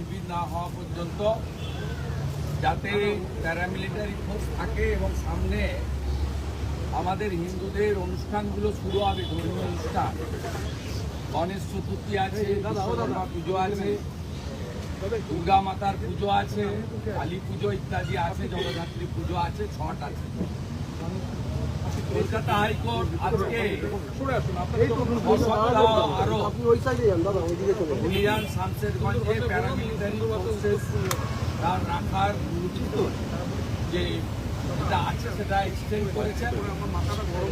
শিবির না হওয়া পর্যন্ত যাতে প্যারামিলিটারি ফোর্স থাকে এবং সামনে আমাদের হিন্দুদের অনুষ্ঠানগুলো শুরু হবে ধর্মীয় অনুষ্ঠান। গণেশ চতুর্থী আছে বিশ্বকর্মা পুজো আছে দুর্গা মাতার পুজো আছে কালী পুজো ইত্যাদি আছে জগদ্ধাত্রী পুজো আছে ছট আছে। সেটা করেছেন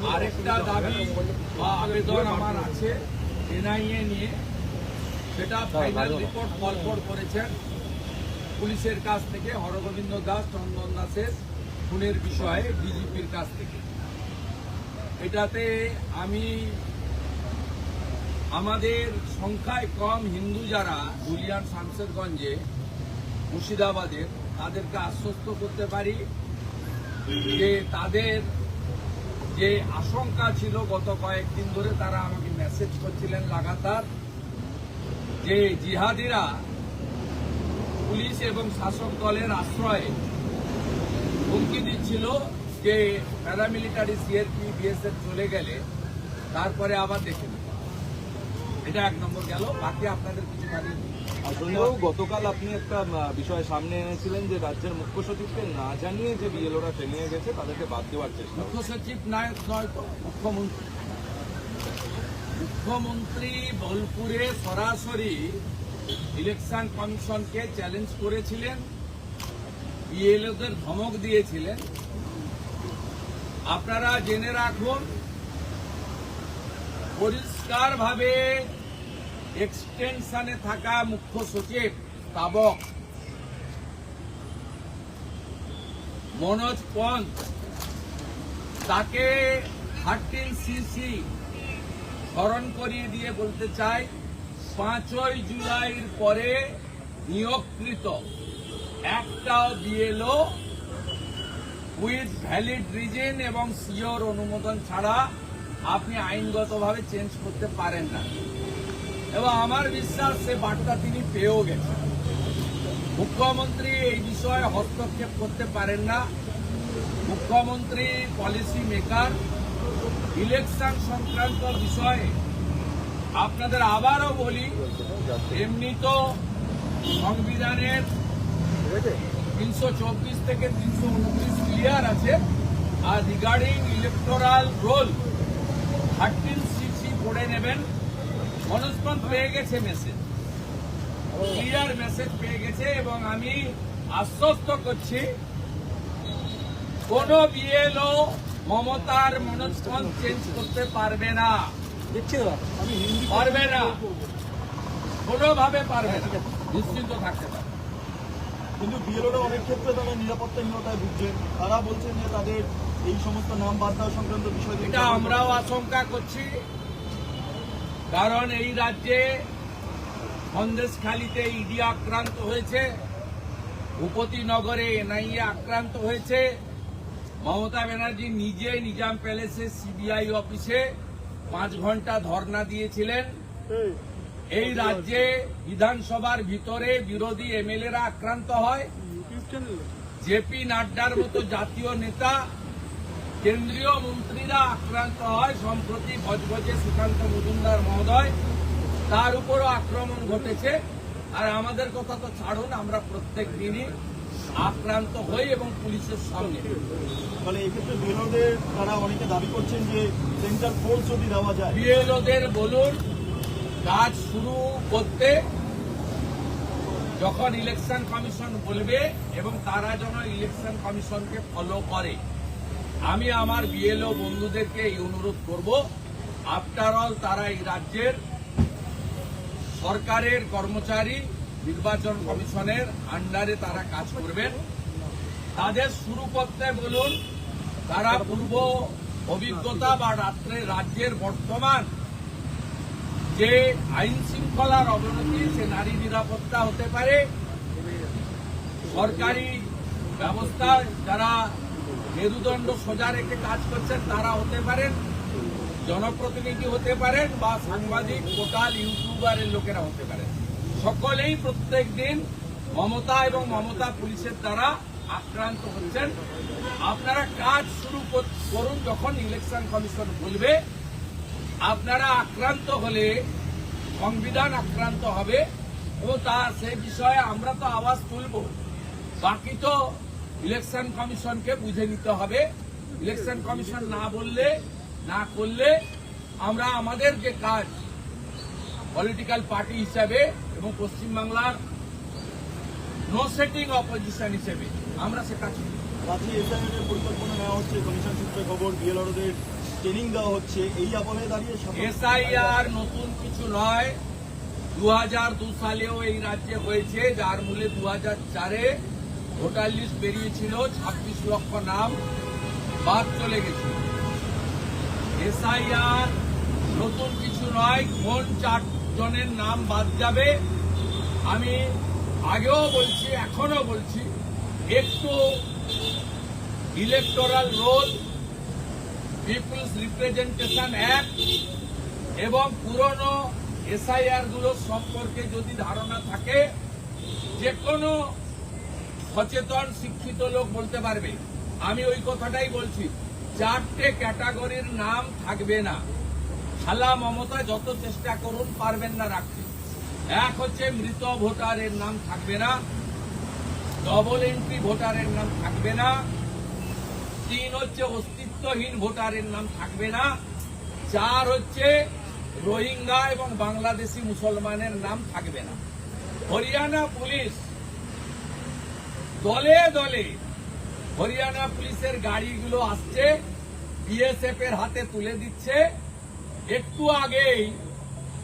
আরেকটা দাবি বা আবেদন আমার আছে এনআইএ নিয়ে সেটা ফাইনাল রিপোর্ট ফলফল করেছেন পুলিশের কাছ থেকে হরগোবিন্দ দাস চন্দন দাসের খুনের বিষয়ে ডিজিপির কাছ থেকে এটাতে আমি আমাদের সংখ্যায় কম হিন্দু যারা দুলিয়ান শামসেরগঞ্জে মুর্শিদাবাদের তাদেরকে আশ্বস্ত করতে পারি যে তাদের যে আশঙ্কা ছিল গত কয়েকদিন ধরে তারা আমাকে মেসেজ করছিলেন লাগাতার যে জিহাদিরা পুলিশ এবং শাসক দলের আশ্রয়ে হুমকি দিচ্ছিল। যে প্যারামিলিটারি সিআরপি বিএসএফ চলে গেলে তারপরে আবার দেখে এটা এক নম্বর গেল বাকি আপনাদের কিছু কাজে আসলেও গতকাল আপনি একটা বিষয় সামনে এনেছিলেন যে রাজ্যের মুখ্য সচিবকে না জানিয়ে যে বিএলওরা ট্রেনিংয়ে গেছে তাদেরকে বাদ দেওয়ার চেষ্টা মুখ্য সচিব নায়ক নয় তো মুখ্যমন্ত্রী। মুখ্যমন্ত্রী বোলপুরে সরাসরি ইলেকশন কমিশনকে চ্যালেঞ্জ করেছিলেন বিএলওদের ধমক দিয়েছিলেন। আপনারা জেনে রাখুন, পরিষ্কারভাবে এক্সটেনশনে থাকা মুখ্য সচিব স্তাবক মনোজ পন্থ, তাকে থার্টিন সিসি স্মরণ করিয়ে দিয়ে বলতে চাই, পাঁচই জুলাইয়ের পরে নিয়োগকৃত। একটাও বিএলও উইথ ভ্যালিড রিজন এবং সিওর অনুমোদন ছাড়া আপনি আইনগতভাবে চেঞ্জ করতে পারেন না। এবং আমার বিশ্বাস, সে বার্তা তিনি পেয়েও গেছেন। মুখ্যমন্ত্রী এই বিষয়ে হস্তক্ষেপ করতে পারেন না। মুখ্যমন্ত্রী পলিসি মেকার ইলেকশন সংক্রান্ত বিষয়ে আপনাদের আবারও বলি, এমনি তো সংবিধানের তিনশো চব্বিশ থেকে তিনশো উনত্রিশ ক্লিয়ার আছে। আর regarding electoral roll thirteen CC পড়ে নেবেন। মনস্পন পেয়ে গেছে মেসেজ ক্লিয়ার মেসেজ পেয়ে গেছে এবং আমি আশ্বস্ত করছি কোন বিএলও মমতার মনস্পন চেঞ্জ করতে পারবে না। পারবে না। কোনোভাবে পারবে না। নিশ্চিন্ত থাকতে পারে কিন্তু বিএলওরা অনেক ক্ষেত্রে তারা নিরাপত্তাহীনতায় ভুগছেন তারা বলছেন যে তাদের এই সমস্ত নাম বাদ দেওয়া সংক্রান্ত বিষয় এটা আমরাও আশঙ্কা করছি। কারণ এই রাজ্যে সন্দেশখালিতে ইডি আক্রান্ত হয়েছে ভূপতিনগরে এনআইএ আক্রান্ত হয়েছে মমতা ব্যানার্জি নিজে নিজাম প্যালেসে সিবিআই অফিসে পাঁচ ঘণ্টা ধর্ণা দিয়েছিলেন। এই রাজ্যে বিধানসভার ভিতরে বিরোধী এমএলএরা আক্রান্ত হয়। জেপি নাড্ডার মতো জাতীয় নেতা কেন্দ্রীয় মন্ত্রীরা আক্রান্ত হয় সম্প্রতি ভজভজে সুকান্ত মজুমদার মহোদয়। তার উপরও আক্রমণ ঘটেছে। আর আমাদের কথা তো ছাড়ুন আমরা প্রত্যেক দিনই আক্রান্ত হই এবং পুলিশের সঙ্গে মানে এক্ষেত্রে বিএলওদের তারা অনেকে দাবি করছেন যে সেন্ট্রাল ফোর্স যদি দেওয়া যায়। বিএলওদের বলুন কাজ শুরু করতে যখন ইলেকশন কমিশন বলবে এবং তারা যেন ইলেকশন কমিশনকে ফলো করে, আমি আমার বিএলও বন্ধুদেরকে এই অনুরোধ করব আফটার অল তারা এই রাজ্যের সরকারের কর্মচারী, নির্বাচন কমিশনের আন্ডারে তারা কাজ করবেন। তাদের শুরু করতে বলুন, তারা পূর্ব অভিজ্ঞতা বা রাত্রে রাজ্যের বর্তমান যে আইন শৃঙ্খলার অবনতি, সে নারী নিরাপত্তা হতে পারে। সরকারি ব্যবস্থায় যারা মেরুদণ্ড সোজা রেখে কাজ করছেন, তারা হতে পারেন, জনপ্রতিনিধি হতে পারেন বা সাংবাদিক, পোর্টাল, ইউটিউবারের লোকেরা হতে পারেন। সকলেই প্রত্যেক দিন মমতা এবং মমতা পুলিশের দ্বারা আক্রান্ত হচ্ছেন। আপনারা কাজ শুরু কর- করুন যখন ইলেকশন কমিশন বলবে। আপনারা আক্রান্ত হলে, সংবিধান আক্রান্ত হবে এবং তা, সে বিষয়ে আমরা তো আওয়াজ তুলব। বাকি তো ইলেকশন কমিশনকে বুঝে নিতে হবে। ইলেকশন কমিশন না বললে, না করলে আমরা আমাদের যে কাজ পলিটিক্যাল পার্টি হিসাবে এবং পশ্চিমবাংলার নো সেটিং অপোজিশন হিসেবে আমরা সেটা এর পরিকল্পনা নেওয়া হচ্ছে, কমিশন সূত্রে খবর বিএলআরদের ট্রেনিং দেওয়া হচ্ছে, এই আবহে দাঁড়িয়ে এসআইআর নতুন কিছু নয়। দু দু সালেও এই রাজ্যে হয়েছে, যার মূলে দু হাজার চারে ভোটার লিস্ট বেরিয়েছিল, ছাব্বিশ লক্ষ নাম বাদ চলে গেছে। এসআইআর নতুন কিছু নয়, কোন চারজনের নাম বাদ যাবে, আমি আগেও বলছি এখনও বলছি, একটু electoral roll people's representation act এবং পুরনো এসআইআরগুলো সম্পর্কে যদি ধারণা থাকে যে কোনো সচেতন শিক্ষিত লোক বলতে পারবে। আমি ওই কথাটাই বলছি, চারটে ক্যাটাগরির নাম থাকবে না। খালা মমতা যত চেষ্টা করুন, পারবেন না রাখতে। এক হচ্ছে মৃত ভোটারের নাম থাকবে না ডবল এন্ট্রি ভোটারের নাম থাকবে না। তিন হচ্ছে অস্তিত্বহীন ভোটারের নাম থাকবে না। চার হচ্ছে রোহিঙ্গা এবং বাংলাদেশি মুসলমানের নাম থাকবে না। হরিয়ানা পুলিশ দলে দলে হরিয়ানা পুলিশের গাড়িগুলো আসছে বিএসএফ এর হাতে তুলে দিচ্ছে। একটু আগেই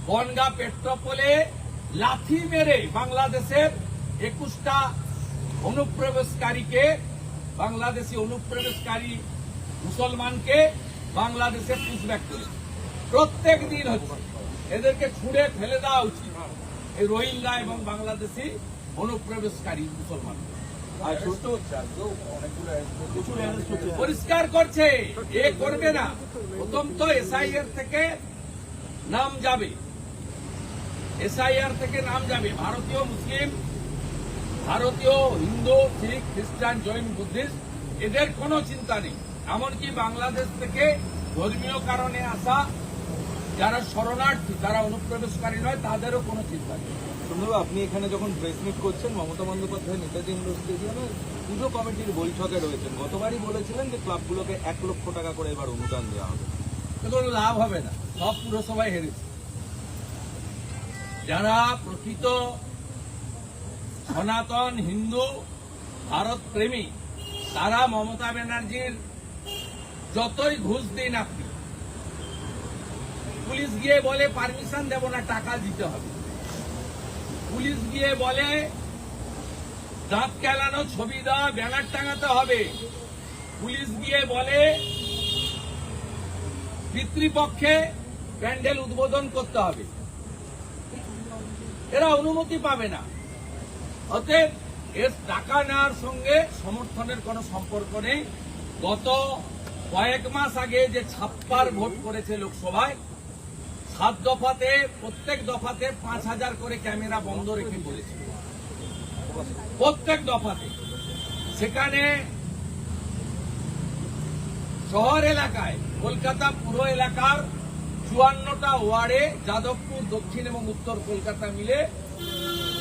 বনগা পেট্রোপোলে লাথি মেরে বাংলাদেশের একুশটা অনুপ্রবেশকারীকে, বাংলাদেশি অনুপ্রবেশকারী মুসলমানকে বাংলাদেশে পুষব্যাক করে। প্রত্যেক দিন হচ্ছে এদেরকে ছুঁড়ে ফেলে দেওয়া উচিত। এই রোহিঙ্গা এবং বাংলাদেশি অনুপ্রবেশকারী মুসলমান। পরিষ্কার করছে এ করবে না। প্রথম তো এসআইআর থেকে নাম যাবে। এসআইআর থেকে নাম যাবে। ভারতীয় মুসলিম ভারতীয় হিন্দু শিখ খ্রিস্টান জৈন বুদ্ধিস্ট এদের কোনো চিন্তা নেই। এমনকি বাংলাদেশ থেকে ধর্মীয় কারণে আসা যারা শরণার্থী যারা অনুপ্রবেশকারী নয় তাদেরও কোনো চিন্তা নেই। সুন্দরবাবু আপনি এখানে যখন প্রেস মিট করছেন মমতা বন্দ্যোপাধ্যায় নেতাজি ইন্ডোর স্টেডিয়ামে পুজো কমিটির বৈঠকে রয়েছেন। গতবারই বলেছিলেন যে ক্লাবগুলোকে এক লক্ষ টাকা করে এবার অনুদান দেওয়া হবে। কোনো লাভ হবে না। সব পুরসভায় হেরেছে। যারা প্রকৃত সনাতন হিন্দু ভারত প্রেমী তারা মমতা ব্যানার্জির যতই ঘুষ দিন আপনি, পুলিশ গিয়ে বলে পারমিশন দেব না, টাকা দিতে হবে। পুলিশ গিয়ে বলে দাঁত কেলানো ছবি দেওয়া, ব্যানার টাঙাতে হবে। পুলিশ গিয়ে বলে, পিতৃপক্ষে প্যান্ডেল উদ্বোধন করতে হবে। এরা অনুমতি পাবে না। অতএব এর টাকা নেওয়ার সঙ্গে সমর্থনের কোনো সম্পর্ক নেই। গত কয়েক মাস আগে যে ছাপ্পার ভোট করেছে লোকসভায়, সাত দফাতে, প্রত্যেক দফাতে পাঁচ হাজার করে ক্যামেরা বন্ধ রেখে বলেছে। প্রত্যেক দফাতে। সেখানে শহর এলাকায়, কলকাতা পুরো এলাকার চুয়ান্নটা ওয়ার্ডে, যাদবপুর, দক্ষিণ এবং উত্তর কলকাতা মিলে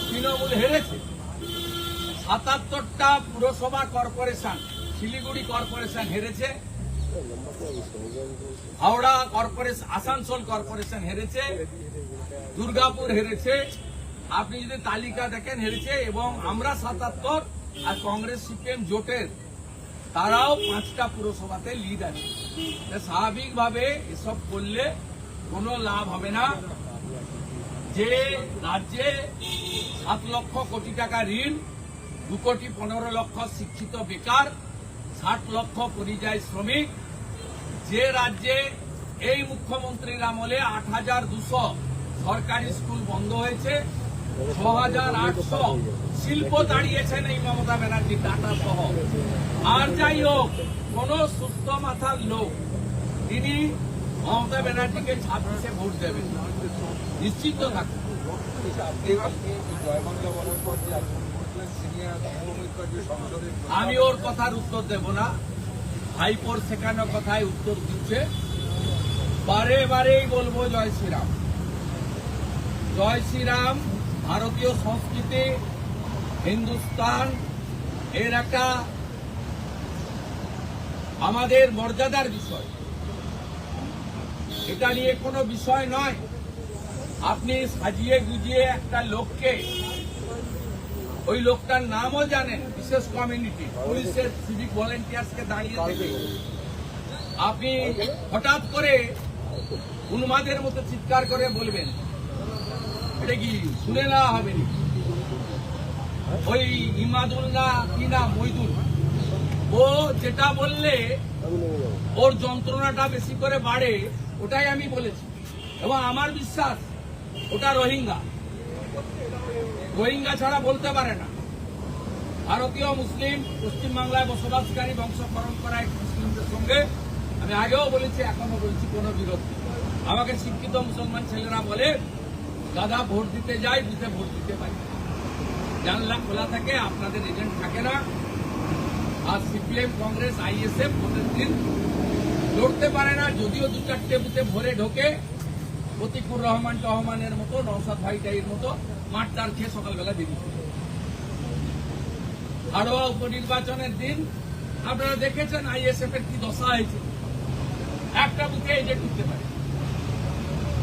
তৃণমূল হেরেছে। সাতাত্তরটা পুরসভা কর্পোরেশন, শিলিগুড়ি কর্পোরেশন হেরেছে। হাওড়া কর্পোরেশন, আসানসোল কর্পোরেশন হেরেছে, দুর্গাপুর হেরেছে। আপনি যদি তালিকা দেখেন, হেরেছে এবং আমরা সাতাত্তর আর কংগ্রেস, সিপিএম জোটের, তারাও পাঁচটা পুরসভাতে লিড আছে। স্বাভাবিকভাবে এসব করলে কোনো লাভ হবে না। যে রাজ্যে সাত লক্ষ কোটি টাকা ঋণ, দু কোটি পনেরো লক্ষ শিক্ষিত বেকার, ষাট লক্ষ পরিযায়ী শ্রমিক যে রাজ্যে এই মুখ্যমন্ত্রীর আমলে আট হাজার দুশো সরকারি স্কুল বন্ধ হয়েছে, ছ হাজার আটশো শিল্প দাঁড়িয়েছেন এই মমতা ব্যানার্জি টাটা সহ। আর যাই হোক, কোন সুস্থ মাথার লোক তিনি মমতা ব্যানার্জিকে ছাব্বিশে ভোট দেবেন। নিশ্চিত থাকুন। আমি ওর কথার উত্তর দেব না। ভাইপোর শেখানো কথায় উত্তর দিচ্ছে। বারে বারেই বলব জয় শ্রীরাম। জয় শ্রীরাম, ভারতীয় সংস্কৃতি, হিন্দুস্তান, এর একটা আমাদের মর্যাদার বিষয়। এটা নিয়ে কোনো বিষয় নয়। আপনি সাজিয়ে গুজিয়ে একটা লোককে, ওই লোকটার নামও জানেন। বিশেষ কমিউনিটি পুলিশের সিভিক ভলেন্টিয়ার্সকে দাঁড়িয়ে থেকে। আপনি হঠাৎ করে উন্মাদের মতো চিৎকার করে বলবেন, এটা কি শুনে হবে ওই কি না ও যেটা বললে, ওর যন্ত্রণাটা বেশি করে বাড়ে, ওটাই আমি বলেছি। এবং আমার বিশ্বাস, ওটা রোহিঙ্গা। রোহিঙ্গা ছাড়া বলতে পারে না। ভারতীয় মুসলিম পশ্চিমবাংলায় বসবাসকারী বংশ পরম্পরা এক মুসলিমদের সঙ্গে আমি আগেও বলেছি এখনও বলছি, কোনো বিরোধ আমাকে শিক্ষিত মুসলমান ছেলেরা বলে, দাদা, ভোট দিতে যাই, বুথে ভোট দিতে পারি। জানলা খোলা থাকে, আপনাদের এজেন্ট থাকে না আর সিপিএম, কংগ্রেস, আইএসএফ ভোটের দিন লড়তে পারে না যদিও দু চারটে বুথে ভরে ঢোকে, প্রতিকুর রহমান টহমানের মতো নওসাদ ভাইটাইয়ের মতো মাঠটার খেয়ে সকালবেলা পড়ে। হাড়োয়া উপনির্বাচনের দিন আপনারা দেখেছেন আইএসএফ এর কি দশা হয়েছে? একটা বুথে এজেন্ট উঠতে পারে।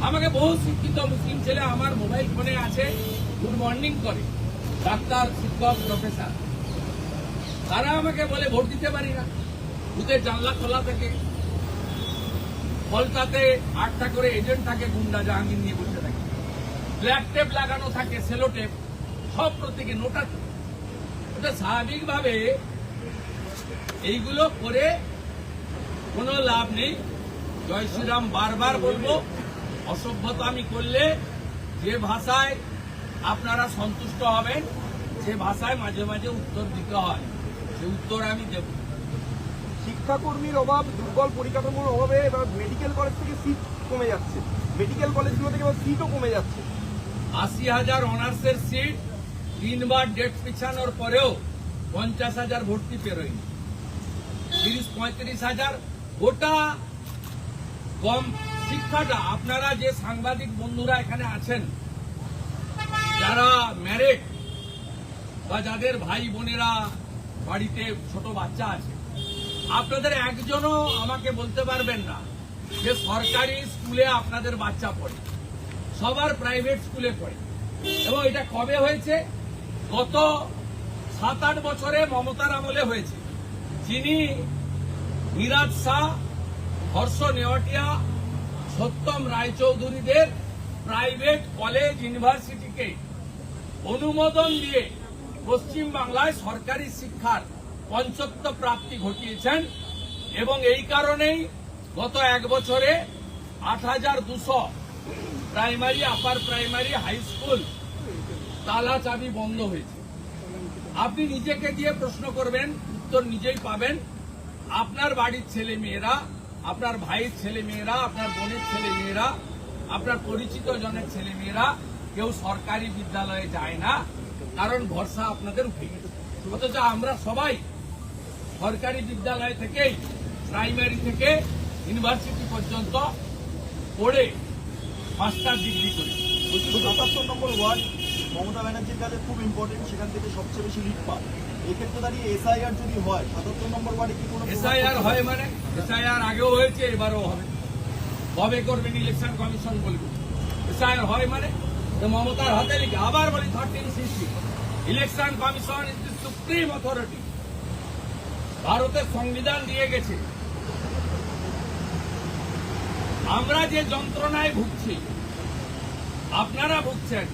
আমাকে বহু শিক্ষিত মুসলিম ছেলে আমার মোবাইল ফোনে আছে, গুড মর্নিং করে। ডাক্তার, শিক্ষক, প্রফেসর। তারা আমাকে বলে, ভোট দিতে পারি না। বুথের জানলা খোলা থেকে। ফলতাতে আটটা করে এজেন্ট থাকে, গুন্ডা, জাহাঙ্গীর নিয়ে বসে থাকে। ব্ল্যাক টেপ লাগানো থাকে সেলো টেপ। সব প্রত্যেকে নোটা স্বাভাবিকভাবে এইগুলো করে কোনো লাভ নেই। জয় শ্রীরাম বারবার বলব অসভ্যতা আমি করলে যে ভাষায় আপনারা সন্তুষ্ট হবেন সে ভাষায় মাঝে মাঝে উত্তর দিতে হয়। সে উত্তর আমি দেব। শিক্ষাকর্মীর অভাব দুর্বল পরিকাঠামোর অভাবে এবার মেডিকেল কলেজ থেকে সিট কমে যাচ্ছে। মেডিকেল কলেজগুলো থেকে এবার সিটও কমে যাচ্ছে। আশি হাজার অনার্সের সিট তিনবার ডেট পিছানোর পরেও পঞ্চাশ হাজার ভর্তি পেরোয়নি। তিরিশ, পঁয়ত্রিশ হাজার, গোটা কম শিক্ষাটা আপনারা যে সাংবাদিক বন্ধুরা এখানে আছেন, যারা ম্যারেড বা যাদের ভাই বোনেরা বাড়িতে ছোট বাচ্চা আছে, আপনাদের একজনও আমাকে বলতে পারবেন না যে সরকারি স্কুলে আপনাদের বাচ্চা পড়ে, সবার প্রাইভেট স্কুলে পড়ে। এবং এটা কবে হয়েছে? গত সাত আট বছরে মমতার আমলে হয়েছে। যিনি মিরাজ শাহ, হর্ষ নেওয়াটিয়া, সত্যম রায়চৌধুরীদের প্রাইভেট কলেজ ইউনিভার্সিটিকে অনুমোদন দিয়ে পশ্চিম বাংলায় সরকারি শিক্ষার পঞ্চত্ব প্রাপ্তি ঘটিয়েছেন এবং এই কারণেই গত এক বছরে আট হাজার দুশো primary, upper primary, high school তালা চাবি বন্ধ হয়েছে। আপনি নিজেকে দিয়ে প্রশ্ন করবেন, উত্তর নিজেই পাবেন। আপনার বাড়ির ছেলে মেয়েরা, আপনার ভাইয়ের ছেলে মেয়েরা, আপনার বোনের ছেলে মেয়েরা, আপনার পরিচিত জনের ছেলে মেয়েরা, কেউ সরকারি বিদ্যালয়ে যায় না, কারণ ভরসা আপনাদের উঠে গেছে অথচ আমরা সবাই সরকারি বিদ্যালয় থেকেই, প্রাইমারি থেকে ইউনিভার্সিটি পর্যন্ত পড়ে মাস্টার ডিগ্রি করি। সাতাত্তর নম্বর ওয়ার্ড মমতা ব্যানার্জির কাছে খুব ইম্পর্টেন্ট সেখান থেকে সবচেয়ে বেশি লিড পায়। এক্ষেত্রে দাঁড়িয়ে এসআইআর যদি হয় সাতাত্তর নম্বর ওয়ার্ডে কি কোনো এসআইআর হয় মানে? এসআইআর আগেও হয়েছে এবারও হবে। কবে করবেন ইলেকশন কমিশন বলবে। এসআইআর হয় মানে? মমতার হাতে লিখে আবার বলি thirteen CC election commission is the supreme authority ভারতের সংবিধান দিয়ে গেছে। আমরা যে যন্ত্রণায় ভুগছি আপনারা ভুগছেন।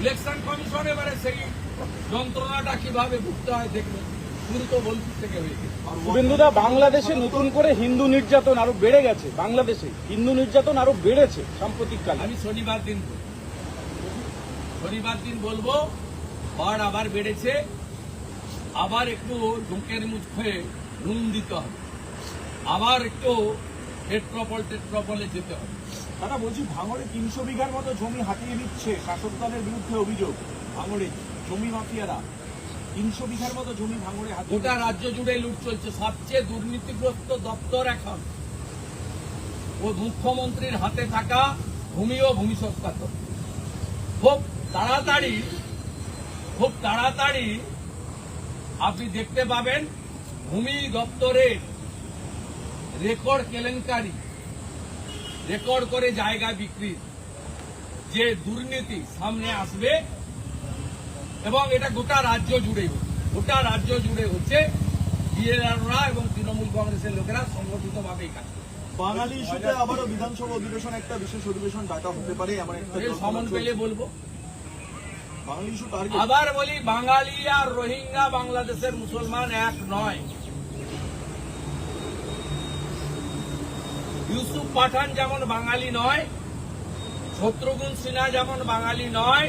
ইলেকশন কমিশন এবারে সেই যন্ত্রণাটা কীভাবে ভুগতে হয় দেখবেন থেকে হয়ে গেছে শুভেন্দুদা বাংলাদেশে নতুন করে হিন্দু নির্যাতন আরও বেড়ে গেছে বাংলাদেশে। হিন্দু নির্যাতন আরও বেড়েছে সাম্প্রতিক কালে আমি শনিবার দিন শনিবার দিন বলব বাড় আবার বেড়েছে। আবার একটু ডুঁকের মুখ হয়ে নুন দিতে হবে। আবার একটু টেট্রপল টেট্রপলে যেতে হবে। দাদা বলছি ভাঙড়ে তিনশো বিঘার মতো জমি হাতিয়ে নিচ্ছে শাসক দলের বিরুদ্ধে অভিযোগ। ভাঙড়ে জমি মাফিয়ারা তিনশো বিঘার মতো জমি ভাঙড়ে হাতিয়ে গোটা রাজ্য জুড়ে লুট চলছে। সবচেয়ে দুর্নীতিগ্রস্ত দপ্তর এখন। ও মুখ্যমন্ত্রীর হাতে থাকা ভূমি ও ভূমি সংস্কার দপ্তর। খুব তাড়াতাড়ি খুব তাড়াতাড়ি আপনি দেখতে পাবেন ভূমি দপ্তরের রেকর্ড কেলেঙ্কারি। রেকর্ড করে জায়গা বিক্রির যে দুর্নীতি সামনে আসবে এবং এটা গোটা রাজ্য জুড়ে গোটা রাজ্য জুড়ে হচ্ছে বিএলআররা এবং তৃণমূল কংগ্রেসের লোকেরা সংগঠিতভাবে এই কাজ বাঙালি ইস্যুতে আবারও বিধানসভা অধিবেশন একটা বিশেষ অধিবেশন ডাকা হতে পারে এমন একটা সমন পেলে বলব। আবার বলি বাঙালি আর রোহিঙ্গা বাংলাদেশের মুসলমান এক নয়। ইউসুফ পাঠান যেমন বাঙালি নয়, শত্রুঘ্ন সিনহা যেমন বাঙালি নয়,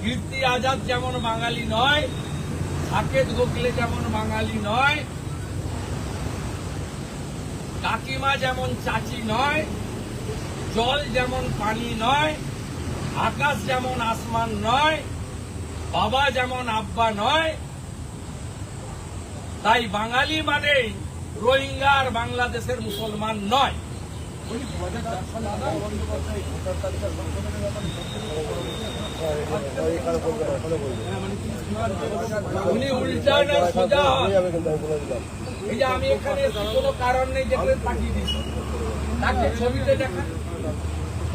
কীর্তি আজাদ যেমন বাঙালি নয়, সাকেত গোখলে যেমন বাঙালি নয়, কাকিমা যেমন চাচি নয়, জল যেমন পানি নয়, আকাশ যেমন আসমান নয়, বাবা যেমন আব্বা নয়, তাই বাঙালি মানে রোহিঙ্গা আর বাংলাদেশের মুসলমান নয়। উনি উল্টা না সোজা। এই যে আমি এখানে কোনো কারণ নেই যেখানে পাঠিয়ে তাকে ছবিতে দেখা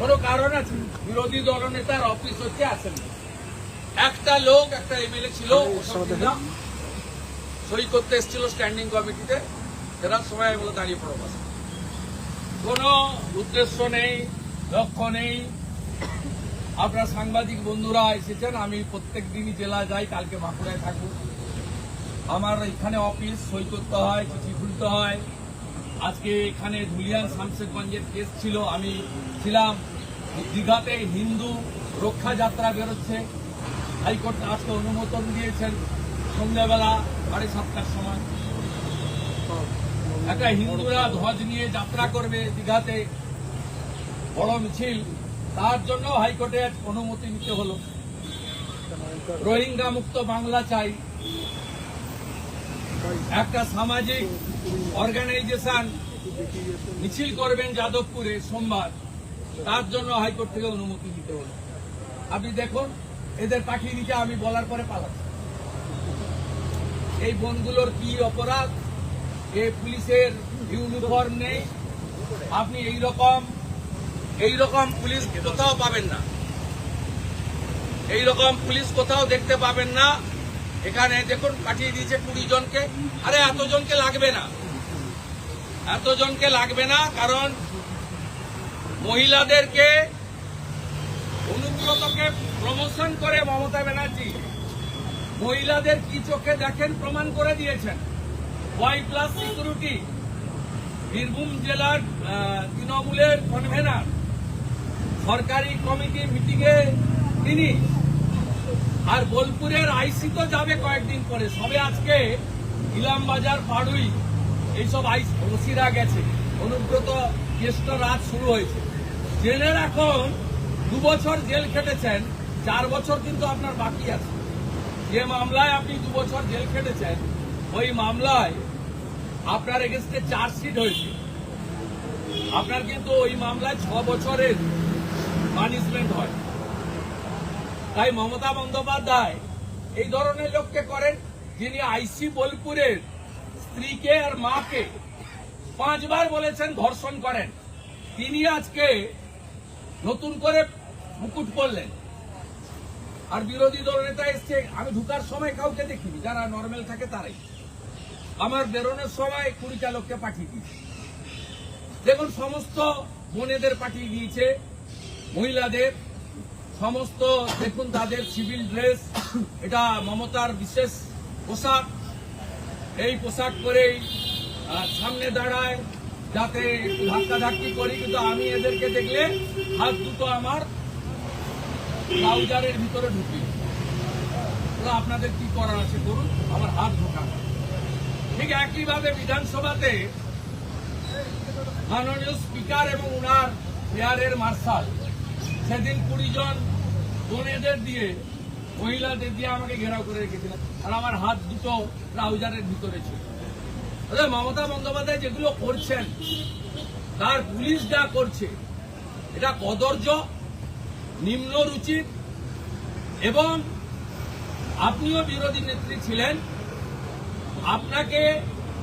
কোনো কারণ আছে? বিরোধী দলনেতার অফিস হচ্ছে আসেন। একটা লোক একটা এমএলএ ছিল ছিলাম। সই করতে এসেছিল স্ট্যান্ডিং কমিটিতে ফেরার সময় বলে দাঁড়িয়ে পড়ো বাস কোনো উদ্দেশ্য নেই, লক্ষ্য নেই। আপনার সাংবাদিক বন্ধুরা এসেছেন, আমি প্রত্যেক দিনই জেলা যাই, কালকে বাঁকুড়ায় থাকব। আমার এখানে অফিস, সই করতে হয়, চিঠি খুলতে হয়। আজকে এখানে ধুলিয়ান শামশেরগঞ্জের কেস ছিল, আমি ছিলাম। দীঘাতে হিন্দু রক্ষা যাত্রা বেরোচ্ছে। হাইকোর্ট আজকে অনুমোদন দিয়েছেন সন্ধ্যাবেলা, সাড়ে সাতটার সময়। একটা হিন্দুরা ধ্বজ নিয়ে যাত্রা করবে দীঘাতে। বড় মিছিল। তার জন্য হাইকোর্টের অনুমতি নিতে হলো। রোহিঙ্গা মুক্ত বাংলা চাই। একটা সামাজিক অর্গানাইজেশন মিছিল করবেন যাদবপুরে সোমবার। তার জন্য হাইকোর্ট থেকে অনুমতি দিতে হলো। আপনি দেখুন, এদের পাঠিয়ে দিতে আমি বলার পরে পালাচ্ছি। এই বনগুলোর কি অপরাধ? এ পুলিশের ইউনিফর্ম নেই, আপনি এই রকম এই রকম পুলিশ কোথাও পাবেন না। এই রকম পুলিশ কোথাও দেখতে পাবেন না। এখানে দেখুন, পাঠিয়ে দিয়েছে কুড়ি জনকে। আরে, এতজনকে লাগবে না। এতজনকে লাগবে না, কারণ মহিলাদেরকে অনুব্রতকে প্রমোশন করে মমতা ব্যানার্জি। মহিলাদের কি চোখে দেখেন, প্রমাণ করে দিয়েছেন। ওয়াই প্লাস সিকিউরিটি বীরভূম জেলার তৃণমূলের কনভেনার সরকারি কমিটি মিটিংয়ে তিনি। আর বোলপুরের আইসি তো যাবে কয়েকদিন পরে, সবে আজকে ইলামবাজার, পাড়ুই, এইসব আইস ওসিরা গেছে। অনুব্রত জ্যেষ্ঠ রাত শুরু হয়েছে। জেলের এখন দু বছর জেল খেটেছেন, চার বছর কিন্তু আপনার বাকি আছে। যে মামলায় আপনি দু বছর জেল খেটেছেন ওই মামলায় আপনার এগেনস্টে চার্জশিট হয়েছে। আপনার কিন্তু ওই মামলায় ছ বছরের পানিশমেন্ট হয়। তাই মমতা বন্দ্যোপাধ্যায় এই ধরনের লোককে করেন যিনি আইসি বোলপুরের স্ত্রীকে আর মাকে পাঁচবার বলেছেন ধর্ষণ করেন। তিনি আজকে নতুন করে মুকুট পড়লেন আর বিরোধী দল নেতা এসছে, আমি ঢুকার সময় কাউকে দেখিনি, যারা নর্মাল থাকে তারাই। আমার বেরোনোর সময় কুড়িটা লোককে পাঠিয়ে দিয়েছে। দেখুন, সমস্ত বোনেদের পাঠিয়ে দিয়েছে, মহিলাদের, সমস্ত, দেখুন, তাদের সিভিল ড্রেস এটা মমতার বিশেষ পোশাক। এই পোশাক পরেই সামনে দাঁড়ায়, যাতে একটু ধাক্কাধাক্কি করি, কিন্তু আমি এদেরকে দেখলে হাত দুটো আমার ট্রাউজারের ভিতরে ঢুকি আপনাদের কি করার আছে? করুন আমার হাত ঢোকা ঠিক একইভাবে বিধানসভাতে মাননীয় স্পিকার এবং উনার এয়ারের মার্শাল, সেদিন কুড়ি জন বোনেদের দিয়ে, মহিলাদের দিয়ে আমাকে ঘেরাও করে রেখেছিলেন। আর আমার হাত দুটো ট্রাউজারের ভিতরে ছিল। মমতা বন্দ্যোপাধ্যায় যেগুলো করছেন, তার পুলিশ যা করছে, এটা কদর্য, নিম্ন রুচির, এবং আপনিও বিরোধী নেত্রী ছিলেন আপনাকে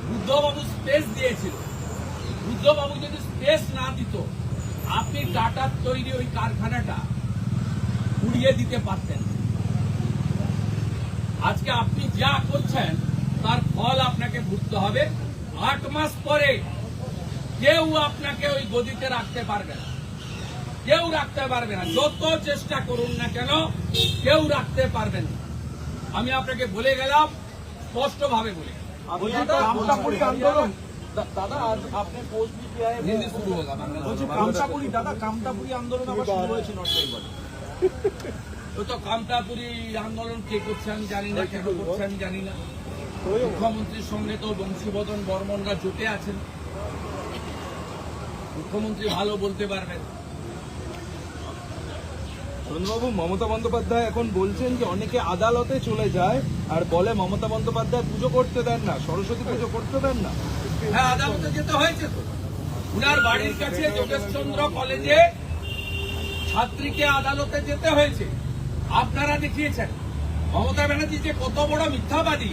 বুদ্ধবাবু স্পেস দিয়েছিল। বুদ্ধবাবু যদি স্পেস না দিত, আপনি টাটার তৈরি ওই কারখানাটা উড়িয়ে দিতে পারতেন। আজকে আপনি যা করছেন, তার ফল আপনাকে ভুগতে হবে। আট মাস পরে কেউ আপনাকে ওই গদিতে রাখতে পারবে না। কেউ রাখতে পারবে না। যত চেষ্টা করুন না কেন, কেউ রাখতে পারবেন আমি আপনাকে বলে গেলাম স্পষ্টভাবে বলে। আন্দোলন দাদা আজ আপনি পোস্ট বিপিআই হিন্দি শুরু হোক বলছি কামতাপুরি দাদা কামতাপুরি আন্দোলন আবার শুরু হয়েছে নর্থ বেঙ্গলে। ও তো কামতাপুরি আন্দোলন কে করছে আমি জানি না কেন করছে আমি জানি না। মুখ্যমন্ত্রীর সঙ্গে তো বংশীবদন বর্মনরা জুটে আছেন। মুখ্যমন্ত্রী ভালো বলতে পারবেন। চন্দ্রবাবু মমতা বন্দ্যোপাধ্যায় এখন বলছেন যে অনেকে আদালতে চলে যায় আর বলে মমতা বন্দ্যোপাধ্যায় পুজো করতে দেন না, সরস্বতী পুজো করতে দেন না। হ্যাঁ আদালতে যেতে হয়েছে উনার বাড়ির কাছে যোগেশচন্দ্র কলেজে ছাত্রীকে আদালতে যেতে হয়েছে। আপনারা দেখিয়েছেন। মমতা ব্যানার্জি যে কত বড় মিথ্যাবাদী।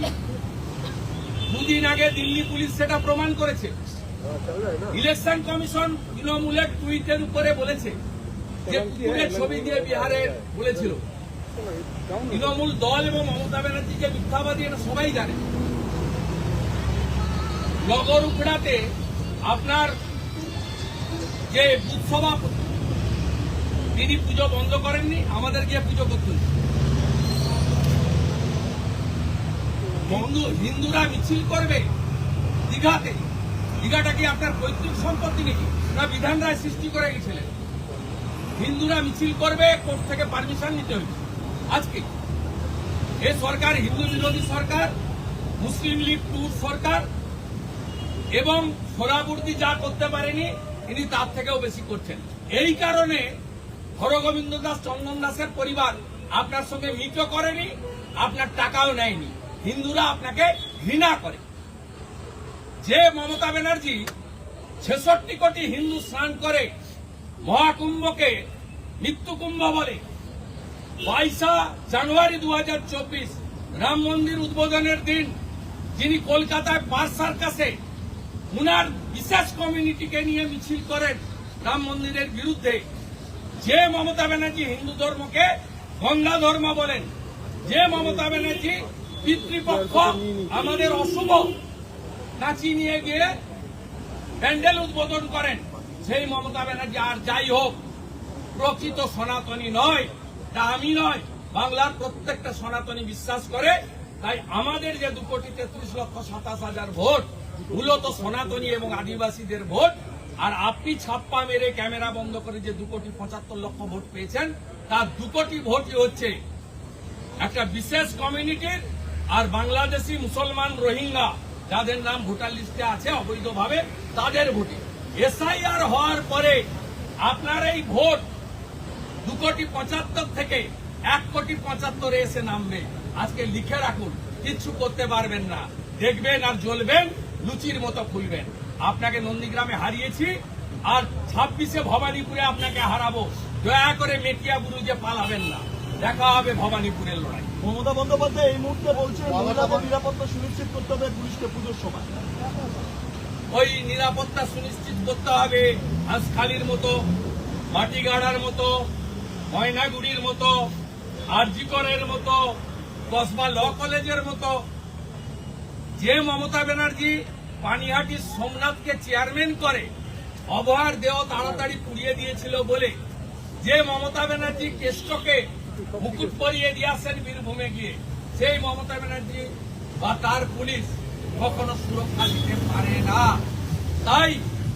দুদিন আগে দিল্লি পুলিশ সেটা প্রমাণ করেছে। ইলেকশন কমিশন তৃণমূলের টুইটের উপরে বলেছে যে কুকুরের ছবি দিয়ে বিহারে বলেছিল। তৃণমূল দল এবং মমতা ব্যানার্জি যে মিথ্যাবাদী এটা সবাই জানে। নগর উপড়াতে আপনার যে বুথ সভাপতি তিনি পুজো বন্ধ করেননি, আমাদের গিয়ে পুজো করতে হয়েছে। হিন্দুরা মিছিল করবে দীঘাতে। দীঘাটা কি আপনার পৈতৃক সম্পত্তি নাকি? না বিধান রায় সৃষ্টি করে গেছিলেন? হিন্দুরা মিছিল করবে, কোর্ট থেকে পারমিশন নিতে হয়েছে আজকে এ সরকার, হিন্দু বিরোধী সরকার, মুসলিম লীগ টুর সরকার এবং সোরাবুর্দি যা করতে পারেনি ইনি তার থেকেও বেশি করছেন। এই কারণে হরগোবিন্দ দাস, চন্দন দাসের পরিবার আপনার সঙ্গে মিটও করেনি, আপনার টাকাও নেয়নি। হিন্দুরা আপনাকে ঘৃণা করে। যে মমতা ব্যানার্জি ছেষট্টি কোটি হিন্দু স্নান করে মহাকুম্ভকে মৃত্যুকুম্ভ বলে। বাইশা জানুয়ারি দু হাজার চব্বিশ, রাম মন্দির উদ্বোধনের দিন যিনি কলকাতায় পার্ক সার্কাসে উনার বিশেষ কমিউনিটিকে নিয়ে মিছিল করেন রাম মন্দিরের বিরুদ্ধে, যে মমতা ব্যানার্জি হিন্দু ধর্মকে গঙ্গা ধর্ম বলেন, যে মমতা ব্যানার্জি পিতৃপক্ষ আমাদের অশুভ নাচি নিয়ে গিয়ে প্যান্ডেল উদ্বোধন করেন। সেই মমতা ব্যানার্জি আর যাই হোক, প্রকৃত সনাতনী নয় তা আমি নয়, বাংলার প্রত্যেকটা সনাতনী বিশ্বাস করে, তাই আমাদের যে দু কোটি তেত্রিশ লক্ষ সাতাশ হাজার ভোট, মূলত সনাতনী এবং আদিবাসীদের ভোট, আর আপনি ছাপ্পা মেরে ক্যামেরা বন্ধ করে যে দু কোটি পঁচাত্তর লক্ষ ভোট পেয়েছেন, তার দু কোটি ভোটই হচ্ছে একটা বিশেষ কমিউনিটির আর বাংলাদেশি মুসলমান রোহিঙ্গা, যাদের নাম ভোটার লিস্টে আছে অবৈধভাবে, তাদের ভোটে এসআইআর হওয়ার পরে আপনার এই ভোট দু কোটি পঁচাত্তর থেকে এক কোটি পঁচাত্তরে এসে নামবে। আজকে লিখে রাখুন কিচ্ছু করতে পারবেন না। দেখবেন আর জ্বলবেন লুচির মতো খুলবেন আপনাকে নন্দীগ্রামে হারিয়েছি আর ছাব্বিশে ভবানীপুরে আপনাকে হারাবো। দয়া করে মেটিয়া বুরুজে পালাবেন না। দেখা হবে ভবানীপুরের লড়াই। মমতা বন্দ্যোপাধ্যায় এই মুহূর্তে বলছে মহিলাদের নিরাপত্তা সুনিশ্চিত করতে হবে পুলিশকে পুজোর সময়। ওই নিরাপত্তা সুনিশ্চিত করতে হবে। হাঁসখালির মতো, মাটিগাড়ার মতো, ময়নাগুড়ির মতো, আরজিকরের মতো কসবা ল কলেজের মতো। যে মমতা ব্যানার্জি পানিহাটি সোমনাথকে চেয়ারম্যান করে, অবহার দেহ তাড়াতাড়ি পুড়িয়ে দিয়েছিল বলে, যে মমতা ব্যানার্জি কেষ্টকে মুকুট পরিয়ে দিয়ে আসেন বীরভূমে গিয়ে, সেই মমতা ব্যানার্জি বা তার পুলিশ কখনো সুরক্ষা দিতে পারে না। তাই